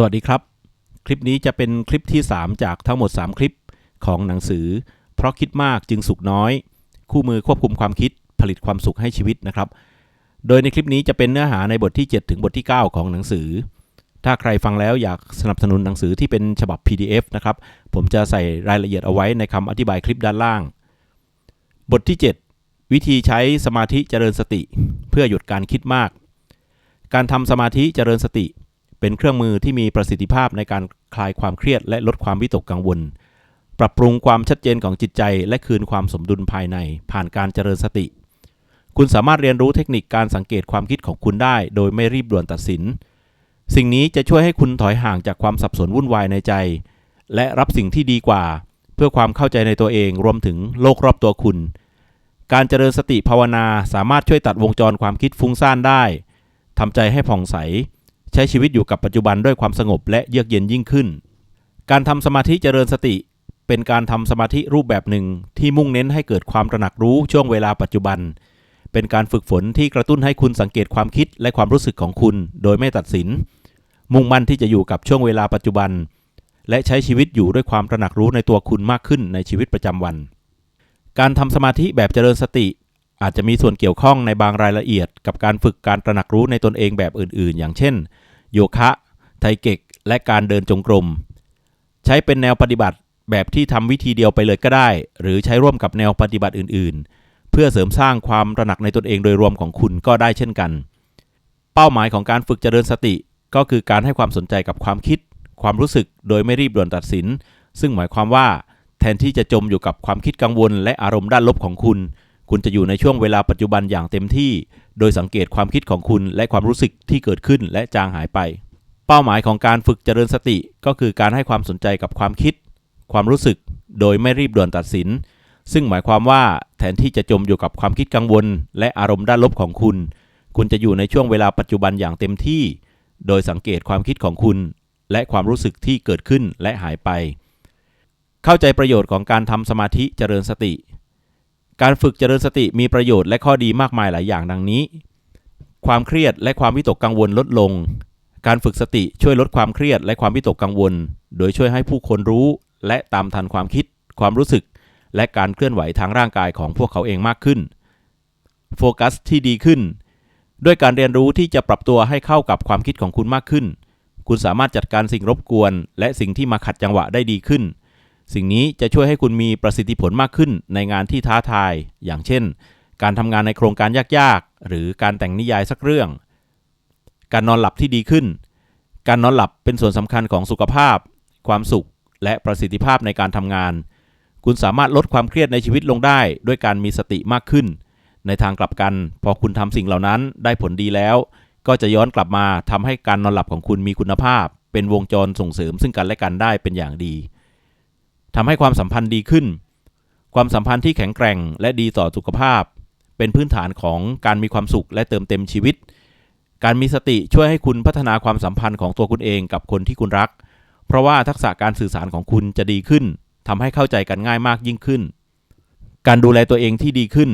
สวัสดีครับ คลิปนี้จะเป็นคลิปที่ 3 จากทั้งหมด 3 คลิปของหนังสือ เพราะคิดมากจึงสุขน้อย คู่มือควบคุมความคิดผลิตความสุขให้ชีวิตนะครับ โดยในคลิปนี้จะเป็นเนื้อหาในบทที่ 7 ถึงบทที่ 9 ของหนังสือ ถ้าใครฟังแล้วอยากสนับสนุนหนังสือที่เป็นฉบับ PDF นะครับ ผมจะใส่รายละเอียดเอาไว้ในคำอธิบายคลิปด้านล่าง บทที่ 7 วิธีใช้สมาธิเจริญสติ เพื่อหยุดการคิดมาก การทำสมาธิเจริญสติ เป็นเครื่องมือที่มีประสิทธิภาพในการคลายความเครียดและลดความวิตกกังวล ปรับปรุงความชัดเจนของจิตใจ และคืนความสมดุลภายใน ผ่านการเจริญสติ คุณสามารถเรียนรู้เทคนิคการสังเกตความคิดของคุณได้ โดยไม่รีบด่วนตัดสิน สิ่งนี้จะช่วยให้คุณถอยห่างจากความสับสนวุ่นวายในใจ และรับสิ่งที่ดีกว่า เพื่อความเข้าใจในตัวเองรวมถึงโลกรอบตัวคุณ การเจริญสติภาวนาสามารถช่วยตัดวงจรความคิดฟุ้งซ่านได้ทำใจให้ผ่องใส ใช้ชีวิตอยู่กับปัจจุบันด้วยความสงบและเยือกเย็นยิ่งขึ้น การทำสมาธิเจริญสติ เป็นการทำสมาธิรูปแบบหนึ่งที่มุ่งเน้นให้เกิดความตระหนักรู้ช่วงเวลาปัจจุบัน เป็นการฝึกฝนที่กระตุ้นให้คุณสังเกตความคิดและความรู้สึกของคุณ โดยไม่ตัดสิน มุ่งมั่นที่จะอยู่กับช่วงเวลาปัจจุบัน และใช้ชีวิตอยู่ด้วยความตระหนักรู้ในตัวคุณมากขึ้นในชีวิตประจำวัน การทำสมาธิแบบเจริญสติ อาจจะมีส่วนเกี่ยวข้องในบางรายละเอียด กับการฝึกการตระหนักรู้ในตนเองแบบอื่นๆ อย่างเช่น โยคะ ไทเก็ก และการเดินจงกรม ใช้เป็นแนวปฏิบัติแบบที่ทำวิธีเดียวไปเลยก็ได้ หรือใช้ร่วมกับแนวปฏิบัติอื่นๆ เพื่อเสริมสร้างความตระหนักในตนเองโดยรวมของคุณก็ได้เช่นกัน เป้าหมายของการฝึกเจริญสติ ก็คือการให้ความสนใจกับความคิด ความรู้สึกโดยไม่รีบด่วนตัดสิน ซึ่งหมายความว่า แทนที่จะจมอยู่กับความคิดกังวล และอารมณ์ด้านลบของคุณ คุณจะอยู่ในช่วงเวลาปัจจุบันอย่างเต็มที่ โดยสังเกตความคิดของคุณและความรู้สึกที่เกิดขึ้นและจางหายไป เป้าหมายของการฝึกเจริญสติ ก็คือการให้ความสนใจกับความคิด ความรู้สึก โดยไม่รีบด่วนตัดสิน ซึ่งหมายความว่าแทนที่จะจมอยู่กับความคิดกังวล และอารมณ์ด้านลบของคุณ คุณจะอยู่ในช่วงเวลาปัจจุบันอย่างเต็มที่ โดยสังเกตความคิดของคุณ และความรู้สึกที่เกิดขึ้นและหายไป เข้าใจประโยชน์ของการทำสมาธิเจริญสติ การฝึกเจริญสติมีประโยชน์และข้อดีมากมายหลายอย่างดังนี้ ความเครียดและความวิตกกังวลลดลง การฝึกสติช่วยลดความเครียดและความวิตกกังวล โดยช่วยให้ผู้คนรู้ และตามทันความคิด ความรู้สึก และการเคลื่อนไหวทางร่างกายของพวกเขาเองมากขึ้น โฟกัสที่ดีขึ้น ด้วยการเรียนรู้ที่จะปรับตัวให้เข้ากับความคิดของคุณมากขึ้น คุณสามารถจัดการสิ่งรบกวน และสิ่งที่มาขัดจังหวะได้ดีขึ้น สิ่งนี้จะช่วยให้คุณมีประสิทธิผลมากขึ้นในงานที่ท้าทาย อย่างเช่น การทำงานในโครงการยากๆ หรือการแต่งนิยายสักเรื่อง การนอนหลับที่ดีขึ้น การนอนหลับเป็นส่วนสำคัญของสุขภาพ ความสุข และประสิทธิภาพในการทำงาน คุณสามารถลดความเครียดในชีวิตลงได้ ด้วยการมีสติมากขึ้น ในทางกลับกัน พอคุณทำสิ่งเหล่านั้นได้ผลดีแล้ว ก็จะย้อนกลับมาทำให้การนอนหลับของคุณมีคุณภาพ เป็นวงจรส่งเสริมซึ่งกันและกันได้เป็นอย่างดี ทำให้ความสัมพันธ์ดีขึ้น ความสัมพันธ์ที่แข็งแกร่งและดีต่อสุขภาพ เป็นพื้นฐานของการมีความสุขและเติมเต็มชีวิต การมีสติช่วยให้คุณพัฒนาความสัมพันธ์ของตัวคุณเองกับคนที่คุณรัก เพราะว่าทักษะการสื่อสารของคุณจะดีขึ้นทำให้เข้าใจกันง่ายมากยิ่งขึ้น การดูแลตัวเองที่ดีขึ้น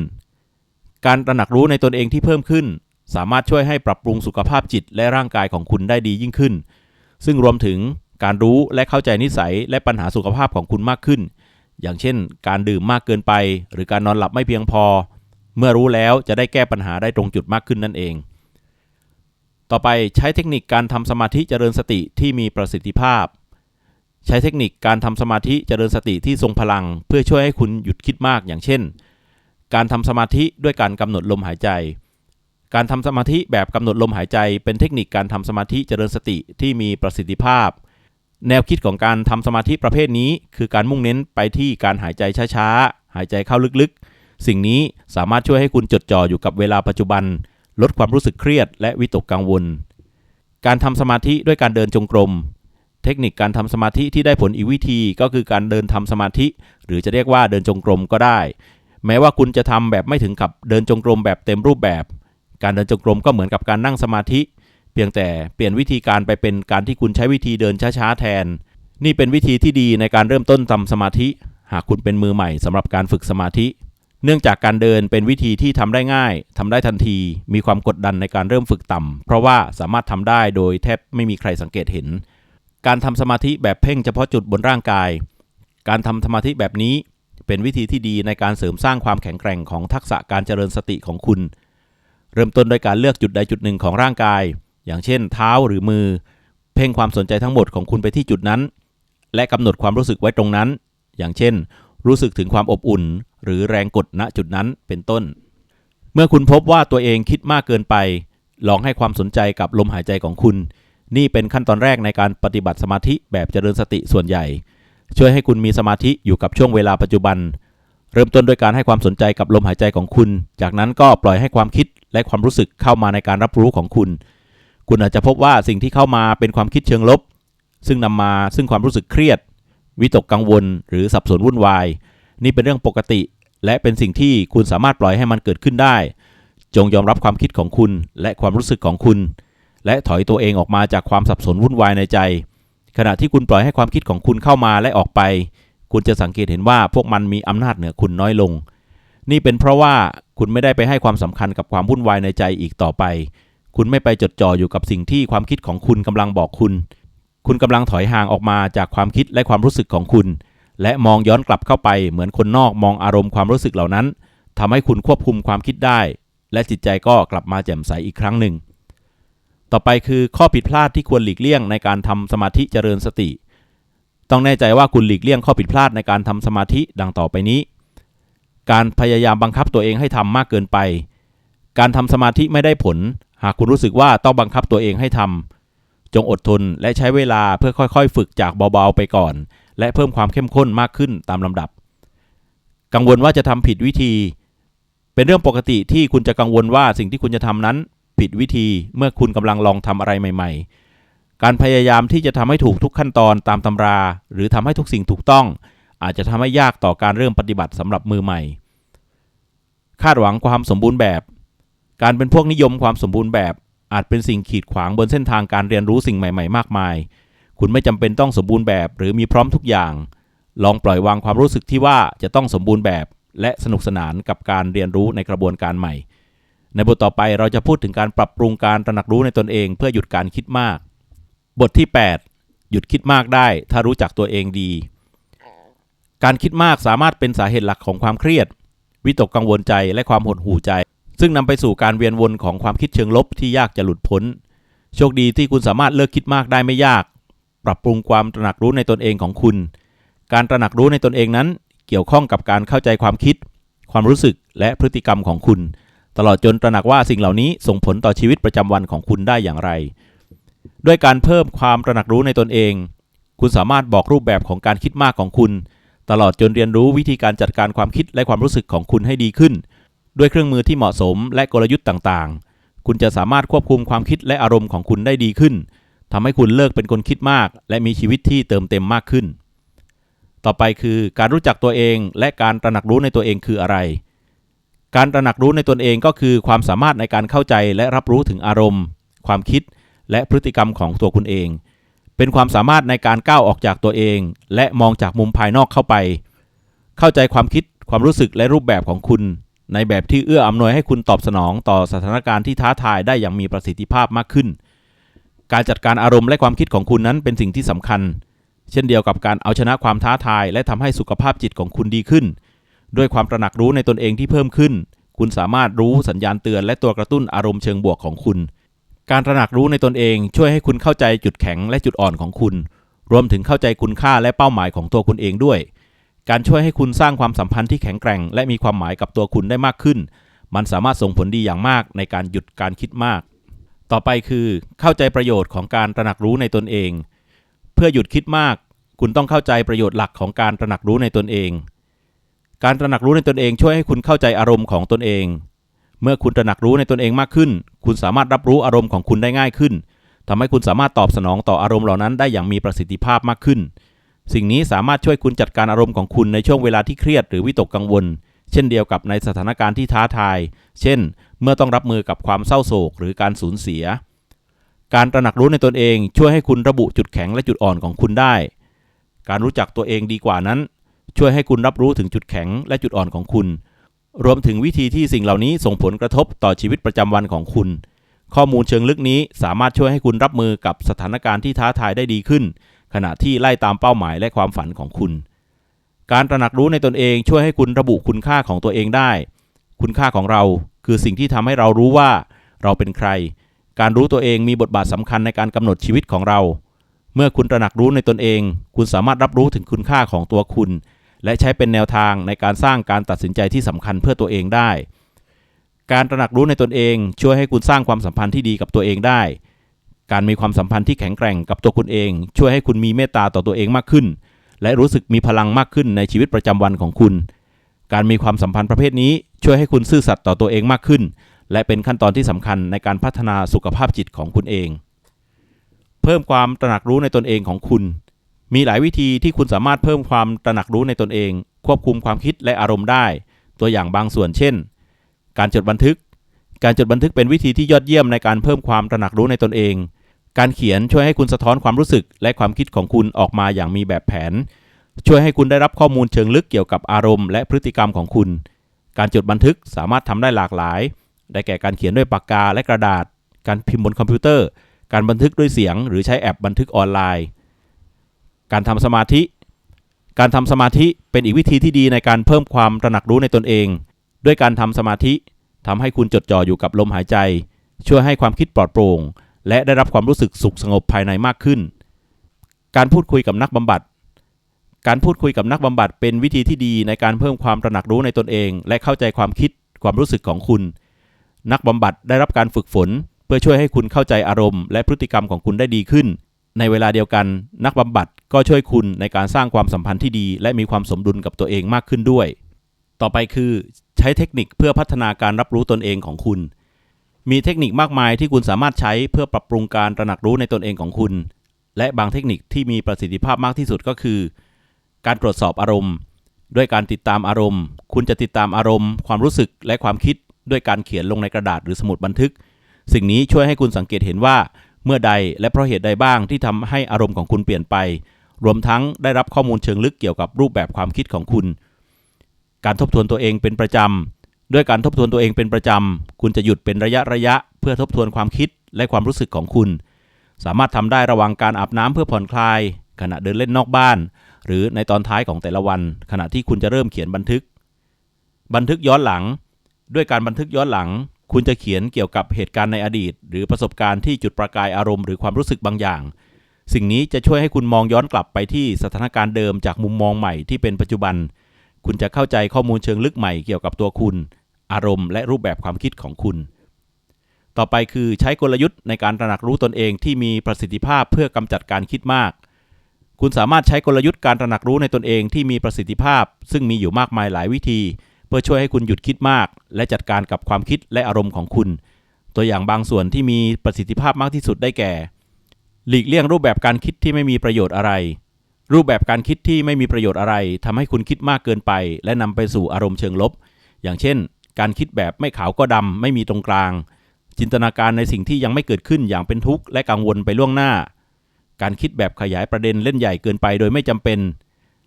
การตระหนักรู้ในตนเองที่เพิ่มขึ้น สามารถช่วยให้ปรับปรุงสุขภาพจิตและร่างกายของคุณได้ดียิ่งขึ้น ซึ่งรวมถึง การรู้และเข้าใจนิสัยและปัญหาสุขภาพของคุณมากขึ้น อย่างเช่น การดื่มมากเกินไป หรือการนอนหลับไม่เพียงพอ เมื่อรู้แล้วจะได้แก้ปัญหาได้ตรงจุดมากขึ้นนั่นเอง ต่อไปใช้เทคนิคการทำสมาธิเจริญสติที่มีประสิทธิภาพ ใช้เทคนิคการทำสมาธิเจริญสติที่ทรงพลัง เพื่อช่วยให้คุณหยุดคิดมากอย่างเช่น การทำสมาธิด้วยการกำหนดลมหายใจการทำสมาธิแบบกำหนดลมหายใจเป็นเทคนิคการทำสมาธิเจริญสติที่มีประสิทธิภาพ แนวคิดของการทำสมาธิประเภทนี้ คือการมุ่งเน้นไปที่การหายใจช้าๆ หายใจเข้าลึกๆ สิ่งนี้สามารถช่วยให้คุณจดจ่ออยู่กับเวลาปัจจุบัน ลดความรู้สึกเครียดและวิตกกังวล การทำสมาธิด้วยการเดินจงกรม เทคนิคการทำสมาธิที่ได้ผลอีกวิธีก็คือการเดินทำสมาธิ หรือจะเรียกว่าเดินจงกรมก็ได้ แม้ว่าคุณจะทำแบบไม่ถึงกับเดินจงกรมแบบเต็มรูปแบบ การเดินจงกรมก็เหมือนกับการนั่งสมาธิเพียงแต่เปลี่ยนวิธีการไปเป็นการที่คุณใช้วิธีเดินช้าๆแทน นี่เป็นวิธีที่ดีในการเริ่มต้นทำสมาธิ หากคุณเป็นมือใหม่สำหรับการฝึกสมาธิ เนื่องจากการเดินเป็นวิธีที่ทำได้ง่ายทำได้ทันที มีความกดดันในการเริ่มฝึกต่ำเพราะว่าสามารถทำได้โดยแทบไม่มีใครสังเกตเห็น การทำสมาธิแบบเพ่งเฉพาะจุดบนร่างกาย การทำสมาธิแบบนี้เป็นวิธีที่ดีในการเสริมสร้างความแข็งแกร่งของทักษะการเจริญสติของคุณ เริ่มต้นโดยการเลือกจุดใดจุดหนึ่งของร่างกาย อย่างเช่นเท้าหรือมือ เพ่งความสนใจทั้งหมดของคุณไปที่จุดนั้น และกำหนดความรู้สึกไว้ตรงนั้น อย่างเช่น รู้สึกถึงความอบอุ่น หรือแรงกดณจุดนั้นเป็นต้น เมื่อคุณพบว่าตัวเองคิดมากเกินไป ลองให้ความสนใจกับลมหายใจของคุณ นี่เป็นขั้นตอนแรกในการปฏิบัติสมาธิแบบเจริญสติส่วนใหญ่ ช่วยให้คุณมีสมาธิอยู่กับช่วงเวลาปัจจุบัน เริ่มต้นด้วยการให้ความสนใจกับลมหายใจของคุณ จากนั้นก็ปล่อยให้ความคิดและความรู้สึกเข้ามาในการรับรู้ของคุณ คุณอาจจะพบว่าสิ่งที่เข้ามาเป็นความคิดเชิงลบ ซึ่งนำมาซึ่งความรู้สึกเครียด วิตกกังวล หรือสับสนวุ่นวาย นี่เป็นเรื่องปกติ และเป็นสิ่งที่คุณสามารถปล่อยให้มันเกิดขึ้นได้ จงยอมรับความคิดของคุณ และความรู้สึกของคุณ และถอยตัวเองออกมาจากความสับสนวุ่นวายในใจ ขณะที่คุณปล่อยให้ความคิดของคุณเข้ามาและออกไป คุณจะสังเกตเห็นว่าพวกมันมีอำนาจเหนือคุณน้อยลง นี่เป็นเพราะว่าคุณไม่ได้ไปให้ความสำคัญกับความวุ่นวายในใจอีกต่อไป คุณไม่ไปจดจ่ออยู่กับสิ่งที่ความคิดของคุณกำลังบอกคุณ คุณกำลังถอยห่างออกมาจากความคิดและความรู้สึกของคุณ และมองย้อนกลับเข้าไปเหมือนคนนอกมองอารมณ์ความรู้สึกเหล่านั้นทำให้คุณควบคุมความคิดได้ และจิตใจก็กลับมาแจ่มใสอีกครั้งหนึ่ง ต่อไปคือข้อผิดพลาดที่ควรหลีกเลี่ยงในการทำสมาธิเจริญสติ ต้องแน่ใจว่าคุณหลีกเลี่ยงข้อผิดพลาดในการทำสมาธิดังต่อไปนี้ การพยายามบังคับตัวเองให้ทำมากเกินไปการทำสมาธิไม่ได้ผล หากคุณรู้สึกว่าต้องบังคับตัวเองให้ทำจงอดทนและใช้เวลาเพื่อค่อยๆ ฝึกจากเบาๆไปก่อน และเพิ่มความเข้มข้นมากขึ้นตามลำดับ กังวลว่าจะทำผิดวิธี เป็นเรื่องปกติที่คุณจะกังวลว่าสิ่งที่คุณจะทำนั้น ผิดวิธีเมื่อคุณกำลังลองทำอะไรใหม่ ๆ การพยายามที่จะทำให้ถูกทุกขั้นตอนตามตำรา หรือทำให้ทุกสิ่งถูกต้อง อาจจะทำให้ยากต่อการเริ่มปฏิบัติสำหรับมือใหม่ คาดหวังความสมบูรณ์แบบ การเป็นพวกนิยมความสมบูรณ์แบบอาจเป็นสิ่งขีดขวางบนเส้นทางการเรียนรู้สิ่งใหม่ ๆ มากมาย คุณไม่จำเป็นต้องสมบูรณ์แบบ หรือมีพร้อมทุกอย่าง ลองปล่อยวางความรู้สึกที่ว่าจะต้องสมบูรณ์แบบ และสนุกสนานกับการเรียนรู้ในกระบวนการใหม่ ในบทต่อไปเราจะพูดถึงการปรับปรุงการตระหนักรู้ในตนเอง เพื่อหยุดการคิดมาก บทที่ 8 หยุดคิดมากได้ ถ้ารู้จักตัวเองดี การคิดมากสามารถเป็นสาเหตุหลักของความเครียด วิตกกังวลใจและความหดหู่ใจ ซึ่งนำไปสู่การเวียนวนของความคิดเชิงลบที่ยากจะหลุดพ้น โชคดีที่คุณสามารถเลิกคิดมากได้ไม่ยาก ปรับปรุงความตระหนักรู้ในตนเองของคุณ การตระหนักรู้ในตนเองนั้น เกี่ยวข้องกับการเข้าใจความคิด ความรู้สึกและพฤติกรรมของคุณ ตลอดจนตระหนักว่าสิ่งเหล่านี้ส่งผลต่อชีวิตประจำวันของคุณได้อย่างไร ด้วยการเพิ่มความตระหนักรู้ในตนเอง คุณสามารถบอกรูปแบบของการคิดมากของคุณ ตลอดจนเรียนรู้วิธีการจัดการความคิดและความรู้สึกของคุณให้ดีขึ้น ด้วยเครื่องมือที่เหมาะสมและกลยุทธ์ต่างๆ คุณจะสามารถควบคุมความคิดและอารมณ์ของคุณได้ดีขึ้นทำให้คุณเลิกเป็นคนคิดมาก และมีชีวิตที่เติมเต็มมากขึ้น ต่อไปคือการรู้จักตัวเองและการตระหนักรู้ในตัวเองคืออะไร การตระหนักรู้ในตนเองก็คือความสามารถในการเข้าใจและรับรู้ถึงอารมณ์ ความคิด และพฤติกรรมของตัวคุณเอง เป็นความสามารถในการก้าวออกจากตัวเอง และมองจากมุมภายนอกเข้าไป เข้าใจความคิด ความรู้สึกและรูปแบบของคุณ ในแบบที่เอื้ออำนวยให้คุณตอบสนองต่อสถานการณ์ที่ท้าทายได้อย่างมีประสิทธิภาพมากขึ้น การจัดการอารมณ์และความคิดของคุณนั้นเป็นสิ่งที่สำคัญ เช่นเดียวกับการเอาชนะความท้าทาย และทำให้สุขภาพจิตของคุณดีขึ้น ด้วยความตระหนักรู้ในตนเองที่เพิ่มขึ้น คุณสามารถรู้สัญญาณเตือนและตัวกระตุ้นอารมณ์เชิงบวกของคุณ การตระหนักรู้ในตนเองช่วยให้คุณเข้าใจจุดแข็งและจุดอ่อนของคุณ รวมถึงเข้าใจคุณค่าและเป้าหมายของตัวคุณเองด้วย การช่วยให้คุณสร้างความสัมพันธ์ที่แข็งแกร่ง และมีความหมายกับตัวคุณได้มากขึ้น มันสามารถส่งผลดีอย่างมากในการหยุดการคิดมาก ต่อไปคือเข้าใจประโยชน์ของการตระหนักรู้ในตนเอง เพื่อหยุดคิดมาก คุณต้องเข้าใจประโยชน์หลักของการตระหนักรู้ในตนเอง การตระหนักรู้ในตนเองช่วยให้คุณเข้าใจอารมณ์ของตนเอง เมื่อคุณตระหนักรู้ในตนเองมากขึ้น คุณสามารถรับรู้อารมณ์ของคุณได้ง่ายขึ้นทำให้คุณสามารถตอบสนองต่ออารมณ์เหล่านั้นได้อย่างมีประสิทธิภาพมากขึ้น สิ่งนี้สามารถช่วยคุณจัดการอารมณ์ของคุณในช่วงเวลาที่เครียดหรือวิตกกังวล เช่นเดียวกับในสถานการณ์ที่ท้าทาย เช่น เมื่อต้องรับมือกับความเศร้าโศกหรือการสูญเสีย การตระหนักรู้ในตนเองช่วยให้คุณระบุจุดแข็งและจุดอ่อนของคุณได้ การรู้จักตัวเองดีกว่านั้น ช่วยให้คุณรับรู้ถึงจุดแข็งและจุดอ่อนของคุณ รวมถึงวิธีที่สิ่งเหล่านี้ส่งผลกระทบต่อชีวิตประจำวันของคุณ ข้อมูลเชิงลึกนี้สามารถช่วยให้คุณรับมือกับสถานการณ์ที่ท้าทายได้ดีขึ้น ขณะที่ไล่ตามเป้าหมายและความฝันของคุณ การตระหนักรู้ในตนเองช่วยให้คุณระบุคุณค่าของตัวเองได้ คุณค่าของเราคือสิ่งที่ทำให้เรารู้ว่า เราเป็นใคร การรู้ตัวเองมีบทบาทสำคัญในการกำหนดชีวิตของเรา เมื่อคุณตระหนักรู้ในตนเอง คุณสามารถรับรู้ถึงคุณค่าของตัวคุณ และใช้เป็นแนวทางในการสร้างการตัดสินใจที่สำคัญเพื่อตัวเองได้ การตระหนักรู้ในตนเอง ช่วยให้คุณสร้างความสัมพันธ์ที่ดีกับตัวเองได้ การมีความสัมพันธ์ที่แข็งแกร่งกับตัวคุณเอง ช่วยให้คุณมีเมตตาต่อตัวเองมากขึ้น และรู้สึกมีพลังมากขึ้นในชีวิตประจำวันของคุณ การมีความสัมพันธ์ประเภทนี้ช่วยให้คุณซื่อสัตย์ต่อตัวเองมากขึ้น และเป็นขั้นตอนที่สำคัญในการพัฒนาสุขภาพจิตของคุณเอง เพิ่มความตระหนักรู้ในตนเองของคุณ มีหลายวิธีที่คุณสามารถเพิ่มความตระหนักรู้ในตนเอง ควบคุมความคิดและอารมณ์ได้ ตัวอย่างบางส่วนเช่น การจดบันทึก การจดบันทึกเป็นวิธีที่ยอดเยี่ยมในการเพิ่มความตระหนักรู้ในตนเอง การเขียนช่วยให้คุณสะท้อนความรู้สึกและความคิดของคุณออกมาอย่างมีแบบแผน ช่วยให้คุณได้รับข้อมูลเชิงลึกเกี่ยวกับอารมณ์และพฤติกรรมของคุณ การจดบันทึกสามารถทำได้หลากหลาย ได้แก่การเขียนด้วยปากกาและกระดาษ การพิมพ์บนคอมพิวเตอร์ การบันทึกด้วยเสียง หรือใช้แอปบันทึกออนไลน์ การทำสมาธิ การทำสมาธิเป็นอีกวิธีที่ดีในการเพิ่มความตระหนักรู้ในตนเอง ด้วยการทำสมาธิทำให้คุณจดจ่ออยู่กับลมหายใจ ช่วยให้ความคิดปลอดโปร่ง และได้รับความรู้สึกสุขสงบภายในมากขึ้น การพูดคุยกับนักบำบัด การพูดคุยกับนักบำบัดเป็นวิธีที่ดีในการเพิ่มความตระหนักรู้ในตนเอง และเข้าใจความคิดความรู้สึกของคุณ นักบำบัดได้รับการฝึกฝน เพื่อช่วยให้คุณเข้าใจอารมณ์ และพฤติกรรมของคุณได้ดีขึ้น ในเวลาเดียวกัน นักบำบัดก็ช่วยคุณในการสร้างความสัมพันธ์ที่ดี และมีความสมดุลกับตัวเองมากขึ้นด้วย ต่อไปคือ ใช้เทคนิคเพื่อพัฒนาการรับรู้ตนเองของคุณ มีเทคนิคมากมายที่คุณสามารถใช้เพื่อปรับปรุงการตระหนักรู้ในตนเองของคุณ และบางเทคนิคที่มีประสิทธิภาพมากที่สุดก็คือ การตรวจสอบอารมณ์ ด้วยการติดตามอารมณ์ คุณจะติดตามอารมณ์ ความรู้สึกและความคิด ด้วยการเขียนลงในกระดาษหรือสมุดบันทึก สิ่งนี้ช่วยให้คุณสังเกตเห็นว่า เมื่อใดและเพราะเหตุใดบ้างที่ทำให้อารมณ์ของคุณเปลี่ยนไป รวมทั้งได้รับข้อมูลเชิงลึกเกี่ยวกับรูปแบบความคิดของคุณ การทบทวนตัวเองเป็นประจำ ด้วยการทบทวนตัวเองเป็นประจำ คุณจะหยุดเป็นระยะระยะ เพื่อทบทวนความคิดและความรู้สึกของคุณ สามารถทำได้ระหว่างการอาบน้ำเพื่อผ่อนคลาย ขณะเดินเล่นนอกบ้าน หรือในตอนท้ายของแต่ละวัน ขณะที่คุณจะเริ่มเขียนบันทึก บันทึกย้อนหลัง ด้วยการบันทึกย้อนหลัง คุณจะเขียนเกี่ยวกับเหตุการณ์ในอดีต หรือประสบการณ์ที่จุดประกายอารมณ์หรือความรู้สึกบางอย่าง สิ่งนี้จะช่วยให้คุณมองย้อนกลับไปที่สถานการณ์เดิมจากมุมมองใหม่ที่เป็นปัจจุบัน คุณจะเข้าใจข้อมูลเชิงลึกใหม่เกี่ยวกับตัวคุณ อารมณ์และรูปแบบความคิดของคุณ ต่อไปคือใช้กลยุทธ์ในการตระหนักรู้ตนเองที่มีประสิทธิภาพเพื่อกำจัดการคิดมาก คุณสามารถใช้กลยุทธ์การตระหนักรู้ในตนเองที่มีประสิทธิภาพ ซึ่งมีอยู่มากมายหลายวิธี เพื่อช่วยให้คุณหยุดคิดมาก และจัดการกับความคิดและอารมณ์ของคุณ ตัวอย่างบางส่วนที่มีประสิทธิภาพมากที่สุดได้แก่ หลีกเลี่ยงรูปแบบการคิดที่ไม่มีประโยชน์อะไรรูปแบบการคิดที่ไม่มีประโยชน์อะไรทำให้คุณคิดมากเกินไป และนำไปสู่อารมณ์เชิงลบ อย่างเช่น การคิดแบบไม่ขาวก็ดำไม่มีตรงกลาง จินตนาการในสิ่งที่ยังไม่เกิดขึ้นอย่างเป็นทุกข์และกังวลไปล่วงหน้า การคิดแบบขยายประเด็นเล่นใหญ่เกินไปโดยไม่จำเป็น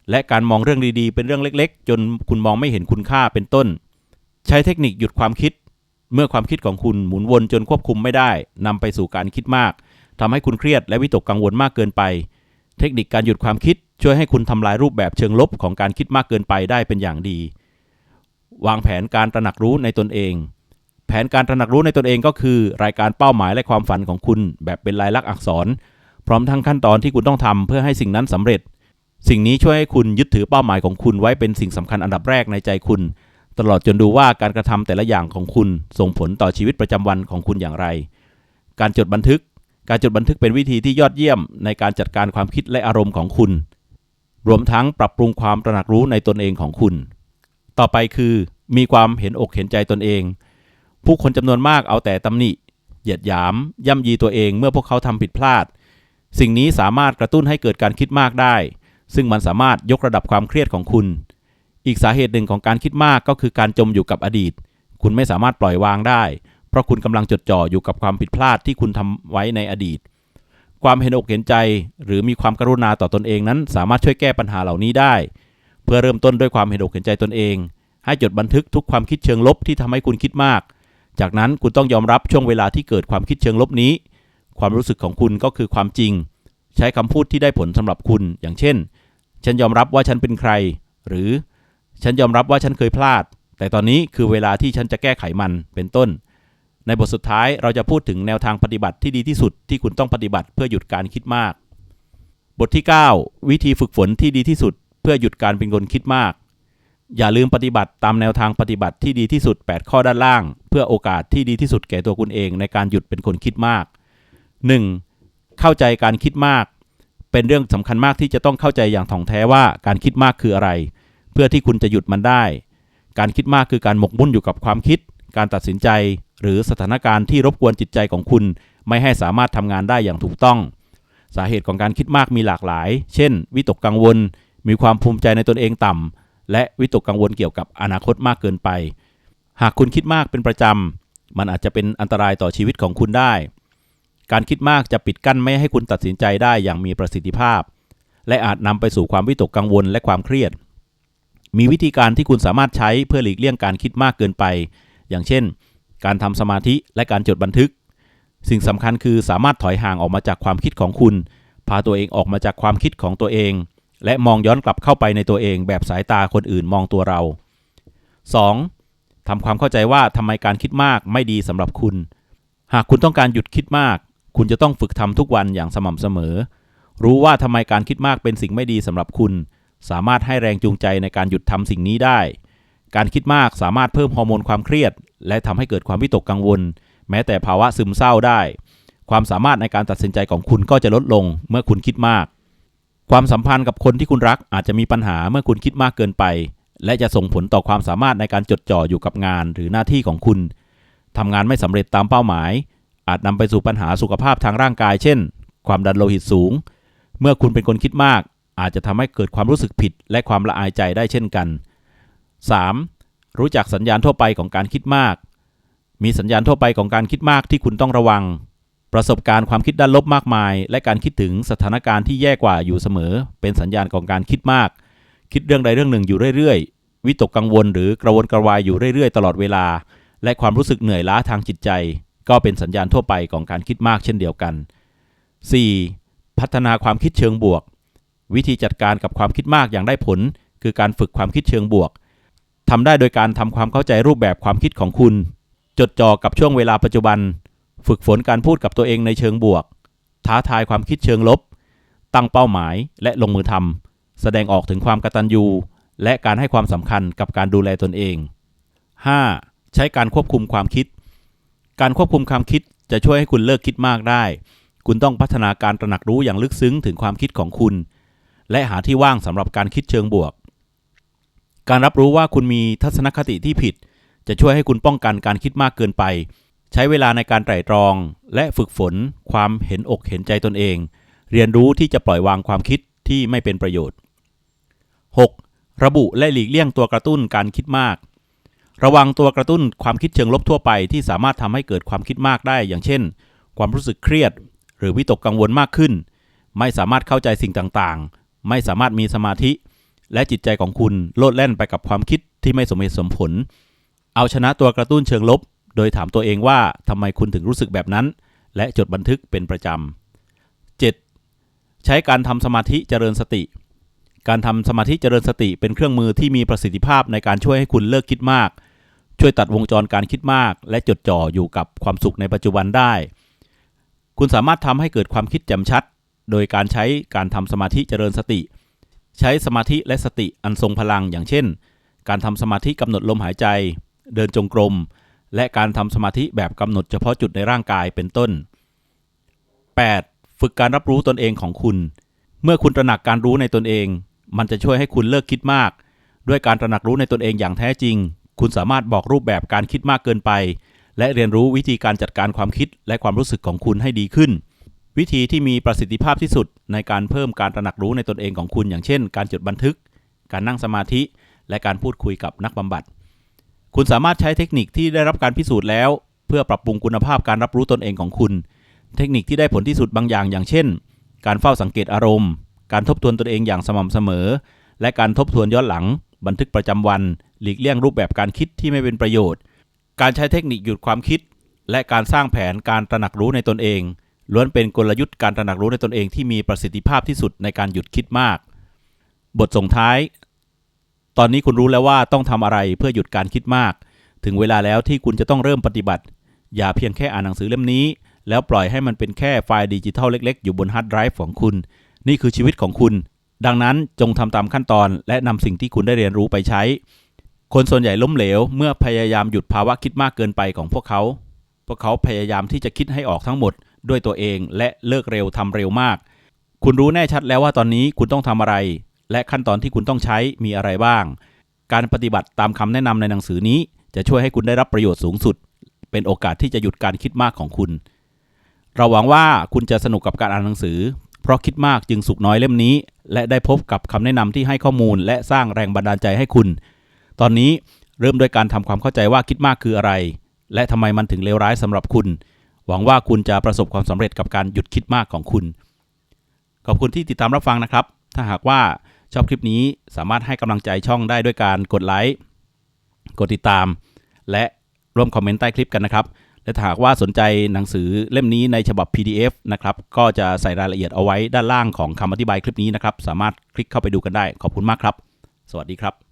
และการมองเรื่องดีๆ เป็นเรื่องเล็กๆ จนคุณมองไม่เห็นคุณค่าเป็นต้น ใช้เทคนิคหยุดความคิด เมื่อความคิดของคุณหมุนวนจนควบคุมไม่ได้นำไปสู่การคิดมากทำให้คุณเครียดและวิตกกังวลมากเกินไป เทคนิคการหยุดความคิดช่วยให้คุณทำลายรูปแบบเชิงลบของการคิดมากเกินไปได้เป็นอย่างดี วางแผนการตระหนักรู้ในตนเอง แผนการตระหนักรู้ในตนเองก็คือ รายการเป้าหมายและความฝันของคุณแบบเป็นลายลักษณ์อักษร พร้อมทั้งขั้นตอนที่คุณต้องทำเพื่อให้สิ่งนั้นสำเร็จ สิ่งนี้ช่วยให้คุณยึดถือเป้าหมายของคุณไว้เป็นสิ่งสำคัญอันดับแรกในใจคุณ ตลอดจนดูว่าการกระทำแต่ละอย่างของคุณส่งผลต่อชีวิตประจำวันของคุณอย่างไร การจดบันทึก การจดบันทึกเป็นวิธีที่ยอดเยี่ยม ในการจัดการความคิดและอารมณ์ของคุณ รวมทั้งปรับปรุงความตระหนักรู้ในตนเองของคุณ ต่อไปคือมีความเห็นอกเห็นใจตนเอง ผู้คนจำนวนมากเอาแต่ตำหนิ เหยียดหยาม ย่ำยีตัวเองเมื่อพวกเขาทำผิดพลาด สิ่งนี้สามารถกระตุ้นให้เกิดการคิดมากได้ ซึ่งมันสามารถยกระดับความเครียดของคุณ อีกสาเหตุหนึ่งของการคิดมากก็คือการจมอยู่กับอดีต คุณไม่สามารถปล่อยวางได้ เพราะคุณกำลังจดจ่ออยู่กับความผิดพลาดที่คุณทำไว้ในอดีต ความเห็นอกเห็นใจ หรือมีความกรุณาต่อตนเองนั้น สามารถช่วยแก้ปัญหาเหล่านี้ได้ เพื่อเริ่มต้นด้วยความเห็นอกเห็นใจตนเอง ให้จดบันทึกทุกความคิดเชิงลบที่ทำให้คุณคิดมาก จากนั้นคุณต้องยอมรับช่วงเวลาที่เกิดความคิดเชิงลบนี้ ความรู้สึกของคุณก็คือความจริง ใช้คำพูดที่ได้ผลสำหรับคุณ อย่างเช่น ฉันยอมรับว่าฉันเป็นใคร หรือ ฉันยอมรับว่าฉันเคยพลาด แต่ตอนนี้คือเวลาที่ฉันจะแก้ไขมันเป็นต้น ในบทสุดท้ายเราจะพูดถึงแนวทางปฏิบัติที่ดีที่สุดที่คุณต้องปฏิบัติเพื่อหยุดการคิดมาก บทที่ 9 วิธีฝึกฝนที่ดีที่สุด พื่อหยุดการเป็นคนคิดมาก อย่าลืมปฏิบัติตามแนวทางปฏิบัติที่ดีที่สุด 8 ข้อด้านล่าง เพื่อโอกาสที่ดีที่สุดแก่ตัวคุณเองในการหยุดเป็นคนคิดมาก 1. เข้าใจการคิดมาก เป็นเรื่องสำคัญมากที่จะต้องเข้าใจอย่างถ่องแท้ว่าการคิดมากคืออะไร เพื่อที่คุณจะหยุดมันได้ การคิดมากคือการหมกมุ่นอยู่กับความคิด การตัดสินใจ หรือสถานการณ์ที่รบกวนจิตใจของคุณ ไม่ให้สามารถทำงานได้อย่างถูกต้อง สาเหตุของการคิดมากมีหลากหลาย เช่น วิตกกังวล มีความภูมิใจในตนเองต่ำ และวิตกกังวลเกี่ยวกับอนาคตมากเกินไป หากคุณคิดมากเป็นประจำ มันอาจจะเป็นอันตรายต่อชีวิตของคุณได้ การคิดมากจะปิดกั้นไม่ให้คุณตัดสินใจได้อย่างมีประสิทธิภาพ และอาจนำไปสู่ความวิตกกังวลและความเครียด มีวิธีการที่คุณสามารถใช้เพื่อหลีกเลี่ยงการคิดมากเกินไป อย่างเช่น การทำสมาธิและการจดบันทึก สิ่งสำคัญคือสามารถถอยห่างออกมาจากความคิดของคุณ พาตัวเองออกมาจากความคิดของตัวเอง และมองย้อนกลับเข้าไปในตัวเองแบบสายตาคนอื่นมองตัวเรา 2. ทำความเข้าใจว่าทำไมการคิดมากไม่ดีสำหรับคุณ หากคุณต้องการหยุดคิดมาก คุณจะต้องฝึกทำทุกวันอย่างสม่ำเสมอ รู้ว่าทำไมการคิดมากเป็นสิ่งไม่ดีสำหรับคุณ สามารถให้แรงจูงใจในการหยุดทำสิ่งนี้ได้ การคิดมากสามารถเพิ่มฮอร์โมนความเครียด และทำให้เกิดความวิตกกังวล แม้แต่ภาวะซึมเศร้าได้ ความสามารถในการตัดสินใจของคุณก็จะลดลงเมื่อคุณคิดมาก ความสัมพันธ์กับคนที่คุณรักอาจจะมีปัญหาเมื่อคุณคิดมากเกินไป และจะส่งผลต่อความสามารถในการจดจ่ออยู่กับงานหรือหน้าที่ของคุณทำงานไม่สำเร็จตามเป้าหมาย อาจนำไปสู่ปัญหาสุขภาพทางร่างกาย เช่น ความดันโลหิตสูง เมื่อคุณเป็นคนคิดมาก อาจจะทำให้เกิดความรู้สึกผิด และความละอายใจได้เช่นกัน 3. รู้จักสัญญาณทั่วไปของการคิดมาก มีสัญญาณทั่วไปของการคิดมากที่คุณต้องระวัง ประสบการณ์ความคิดด้านลบมากมาย และการคิดถึงสถานการณ์ที่แย่กว่าอยู่เสมอ เป็นสัญญาณของการคิดมาก คิดเรื่องใดเรื่องหนึ่งอยู่เรื่อยๆ วิตกกังวลหรือกระวนกระวายอยู่เรื่อยๆ ตลอดเวลา และความรู้สึกเหนื่อยล้าทางจิตใจ ก็เป็นสัญญาณทั่วไปของการคิดมากเช่นเดียวกัน 4. พัฒนาความคิดเชิงบวก วิธีจัดการกับความคิดมากอย่างได้ผล คือการฝึกความคิดเชิงบวกทำได้โดยการทำความเข้าใจรูปแบบความคิดของคุณ จดจ่อกับช่วงเวลาปัจจุบัน ฝึกฝนการพูดกับตัวเองในเชิงบวก ท้าทายความคิดเชิงลบ ตั้งเป้าหมายและลงมือทำแสดงออกถึงความกตัญญู และการให้ความสำคัญกับการดูแลตนเอง 5. ใช้การควบคุมความคิด การควบคุมความคิดจะช่วยให้คุณเลิกคิดมากได้ คุณต้องพัฒนาการตระหนักรู้อย่างลึกซึ้งถึงความคิดของคุณ และหาที่ว่างสำหรับการคิดเชิงบวก การรับรู้ว่าคุณมีทัศนคติที่ผิด จะช่วยให้คุณป้องกันการคิดมากเกินไป ใช้เวลาในการไตร่ตรอง และฝึกฝน ความเห็นอกเห็นใจตนเอง เรียนรู้ที่จะปล่อยวางความคิดที่ไม่เป็นประโยชน์ 6. ระบุและหลีกเลี่ยงตัวกระตุ้นการคิดมาก ระวังตัวกระตุ้นความคิดเชิงลบทั่วไปที่สามารถทำให้เกิดความคิดมากได้ อย่างเช่น ความรู้สึกเครียด หรือวิตกกังวลมากขึ้น ไม่สามารถเข้าใจสิ่งต่างๆ ไม่สามารถมีสมาธิ และจิตใจของคุณโลดแล่นไปกับความคิดที่ไม่สมเหตุสมผล เอาชนะตัวกระตุ้นเชิงลบ โดยถามตัวเองว่าทำไมคุณถึงรู้สึกแบบนั้น และจดบันทึกเป็นประจำ 7. ใช้การทำสมาธิเจริญสติ การทำสมาธิเจริญสติเป็นเครื่องมือที่มีประสิทธิภาพในการช่วยให้คุณเลิกคิดมาก ช่วยตัดวงจรการคิดมาก และจดจ่ออยู่กับความสุขในปัจจุบันได้ คุณสามารถทำให้เกิดความคิดแจ่มชัด โดยการใช้การทำสมาธิเจริญสติ ใช้สมาธิและสติอันทรงพลังอย่างเช่น การทำสมาธิกำหนดลมหายใจ เดินจงกรม และการทำสมาธิแบบกำหนดเฉพาะจุดในร่างกายเป็นต้น 8. ฝึกการรับรู้ตนเองของคุณ เมื่อคุณตระหนักการรู้ในตนเอง มันจะช่วยให้คุณเลิกคิดมาก ด้วยการตระหนักรู้ในตนเองอย่างแท้จริง คุณสามารถบอกรูปแบบการคิดมากเกินไป และเรียนรู้วิธีการจัดการความคิดและความรู้สึกของคุณให้ดีขึ้น วิธีที่มีประสิทธิภาพที่สุดในการเพิ่มการตระหนักรู้ในตนเองของคุณ อย่างเช่น การจดบันทึก การนั่งสมาธิ และการพูดคุยกับนักบำบัด คุณสามารถใช้เทคนิคที่ได้รับการพิสูจน์แล้ว เพื่อปรับปรุงคุณภาพการรับรู้ตนเองของคุณ เทคนิคที่ได้ผลที่สุดบางอย่าง อย่างเช่น การเฝ้าสังเกตอารมณ์ การทบทวนตนเองอย่างสม่ำเสมอ และการทบทวนย้อนหลัง บันทึกประจำวัน หลีกเลี่ยงรูปแบบการคิดที่ไม่เป็นประโยชน์ การใช้เทคนิคหยุดความคิด และการสร้างแผนการตระหนักรู้ในตนเอง ล้วนเป็นกลยุทธ์การตระหนักรู้ในตนเองที่มีประสิทธิภาพที่สุดในการหยุดคิดมาก บทส่งท้าย ตอนนี้คุณรู้แล้วว่าต้องทำอะไรเพื่อหยุดการคิดมาก ถึงเวลาแล้วที่คุณจะต้องเริ่มปฏิบัติ อย่าเพียงแค่อ่านหนังสือเล่มนี้ แล้วปล่อยให้มันเป็นแค่ไฟล์ดิจิทัลเล็ก ๆ อยู่บนฮาร์ดไดรฟ์ของคุณ นี่คือชีวิตของคุณ ดังนั้นจงทำตามขั้นตอนและนำสิ่งที่คุณได้เรียนรู้ไปใช้ คนส่วนใหญ่ล้มเหลว เมื่อพยายามหยุดภาวะคิดมากเกินไปของพวกเขา พวกเขาพยายามที่จะคิดให้ออกทั้งหมด ด้วยตัวเองและเลิกเร็วทำเร็วมาก คุณรู้แน่ชัดแล้วว่าตอนนี้คุณต้องทำอะไร และขั้นตอนที่คุณต้องใช้มีอะไรบ้าง การปฏิบัติตามคำแนะนำในหนังสือนี้ จะช่วยให้คุณได้รับประโยชน์สูงสุด เป็นโอกาสที่จะหยุดการคิดมากของคุณ เราหวังว่าคุณจะสนุกกับการอ่านหนังสือ เพราะคิดมากจึงสุขน้อยเล่มนี้ และได้พบกับคำแนะนำที่ให้ข้อมูล และสร้างแรงบันดาลใจให้คุณ ตอนนี้เริ่มด้วยการทำความเข้าใจว่าคิดมากคืออะไร และทำไมมันถึงเลวร้ายสำหรับคุณ หวังว่าคุณจะประสบความสำเร็จกับการหยุดคิดมากของคุณ ขอบคุณที่ติดตามรับฟังนะครับ ถ้าหากว่า ชอบคลิปนี้สามารถให้กำลังใจช่องได้ด้วยการกดไลค์ กดติดตาม และร่วมคอมเมนต์ใต้คลิปกันนะครับ และถ้าหากว่าสนใจหนังสือเล่มนี้ในฉบับ PDF นะครับ ก็จะใส่รายละเอียดเอาไว้ด้านล่างของคำอธิบายคลิปนี้นะครับ สามารถคลิกเข้าไปดูกันได้ ขอบคุณมากครับ สวัสดีครับ